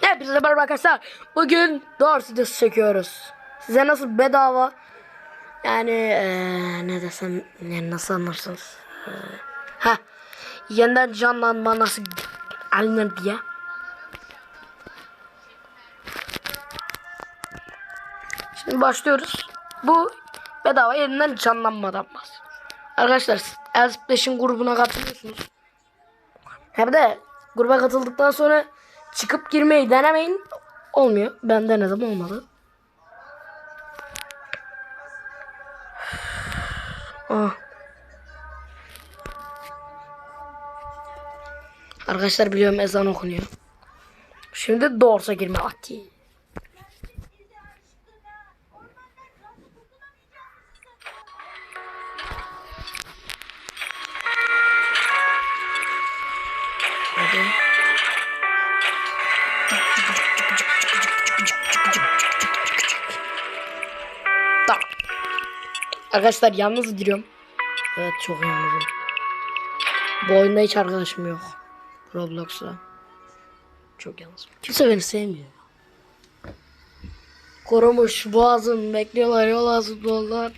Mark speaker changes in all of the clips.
Speaker 1: Hepinize merhaba arkadaşlar. Bugün Dorsides çekiyoruz. Size nasıl bedava yani eee, ne desem ne nasıl anlarsınız? Ha yeniden canlanma nasıl alınır diye. Şimdi başlıyoruz. Bu bedava yeniden canlanmadan bahsediyor. Arkadaşlar Elspleş'in grubuna katılıyorsunuz. Hem de gruba katıldıktan sonra çıkıp girmeyi denemeyin. Olmuyor. Ben denedim olmadı. Ah. Arkadaşlar biliyorum ezan okunuyor. Şimdi Dors'a girme vakti. Arkadaşlar yalnız giriyorum. Evet çok yalnızım. Bu oyunda hiç arkadaşım yok. Roblox'ta. Çok yalnızım. Kimse beni sevmiyor. Korumuş boğazım bekliyorlar yol ağzımdalar.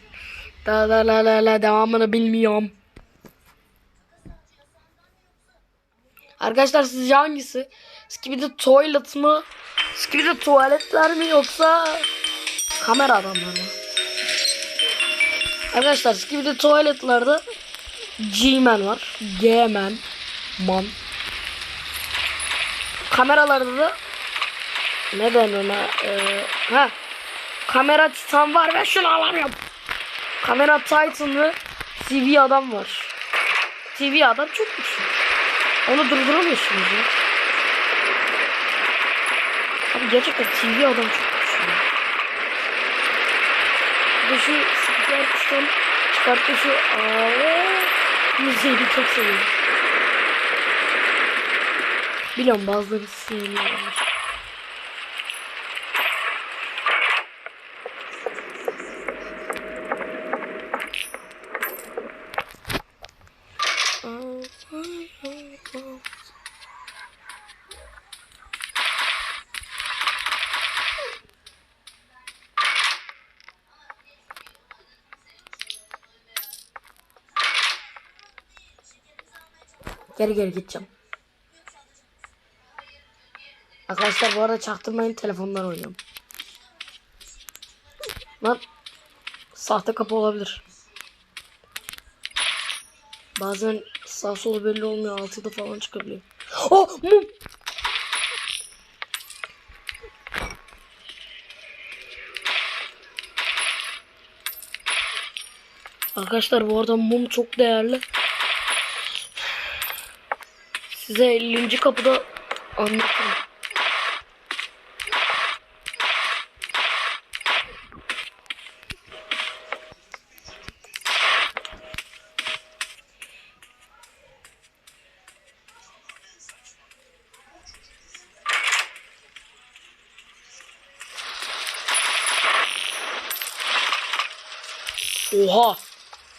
Speaker 1: Da la la la la devamını bilmiyorum. Arkadaşlar sizce hangisi? Skibidi Toilet mı? Skibidi tuvaletler mi yoksa kamera adamlar mı? Arkadaşlar Skibidi tuvaletlerde G-Man var. G-Man. Man. Kameralarda da neden ona ee, ha kamera titan var ve şunu alamıyorum. Kamera titan ve TV adam var. TV adam çok güçlü. Onu durduramıyorsunuz ya. Abi gerçekten TV adam çok güçlü. Bir de şu spiker kısım çıkarttı şu aaa müziğini çok seviyorum. Biliyorum bazıları sevmiyorlar. Geri geri gideceğim. Arkadaşlar bu arada çaktırmayın telefondan oynuyorum. Lan sahte kapı olabilir. Bazen sağ solu belli olmuyor. Altıda falan çıkabiliyor. Oh mum. Arkadaşlar bu arada mum çok değerli. Size 50. kapıda anlatırım. Oha!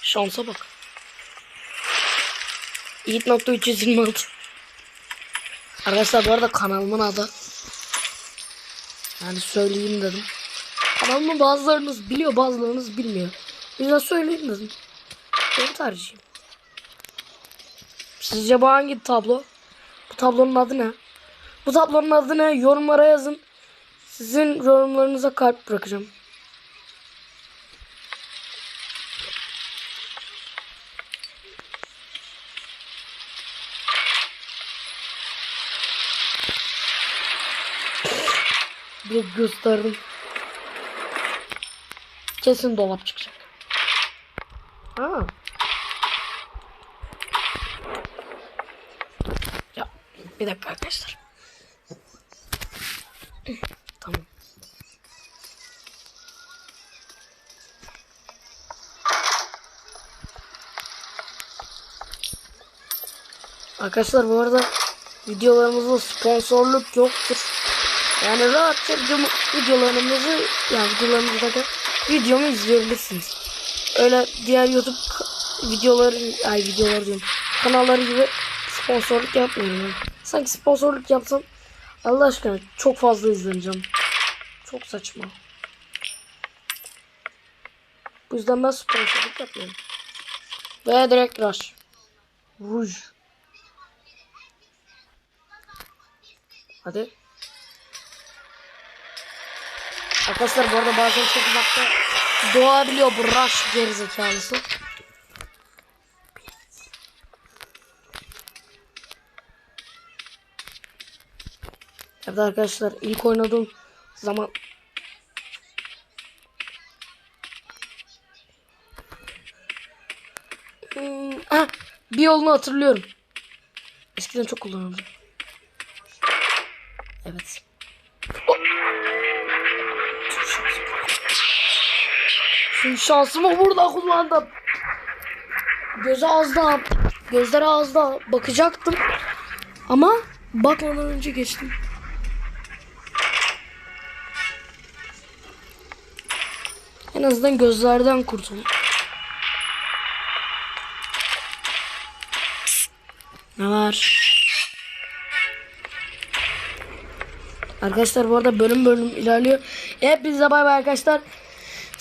Speaker 1: Şansa bak. Yiğit nokta 326. Arkadaşlar bu arada kanalımın adı. Yani söyleyeyim dedim. Kanalımı bazılarınız biliyor bazılarınız bilmiyor. Yüzden söyleyeyim dedim. Benim tercihim. Sizce bu hangi tablo? Bu tablonun adı ne? Bu tablonun adı ne? Yorumlara yazın. Sizin yorumlarınıza kalp bırakacağım. Bir gösterdim. Kesin dolap çıkacak. Ha. Ya bir dakika arkadaşlar. Tamam. Arkadaşlar bu arada videolarımızda sponsorluk yoktur. Yani rahatça video- videolarımızı yani videolarımızdaki videomu izleyebilirsiniz. Öyle diğer YouTube videoları ay videolar diyorum. Kanalları gibi sponsorluk yapmıyorum. Yani. Sanki sponsorluk yapsam Allah aşkına çok fazla izleneceğim. Çok saçma. Bu yüzden ben sponsorluk yapmıyorum. Ve direkt rush. Rouge. Hadi. Arkadaşlar bu arada bazen çok uzakta doğabiliyor bu rush gerizekalısı. Evet arkadaşlar ilk oynadığım zaman Hmm, ah, bir yolunu hatırlıyorum. Eskiden çok kullanırdım. Evet. Şansımı burada kullandım. Daha, gözlere az daha bakacaktım. Ama bakmadan önce geçtim. En azından gözlerden kurtuldum. Ne var? Arkadaşlar bu arada bölüm bölüm ilerliyor. Hepinize bay bay arkadaşlar.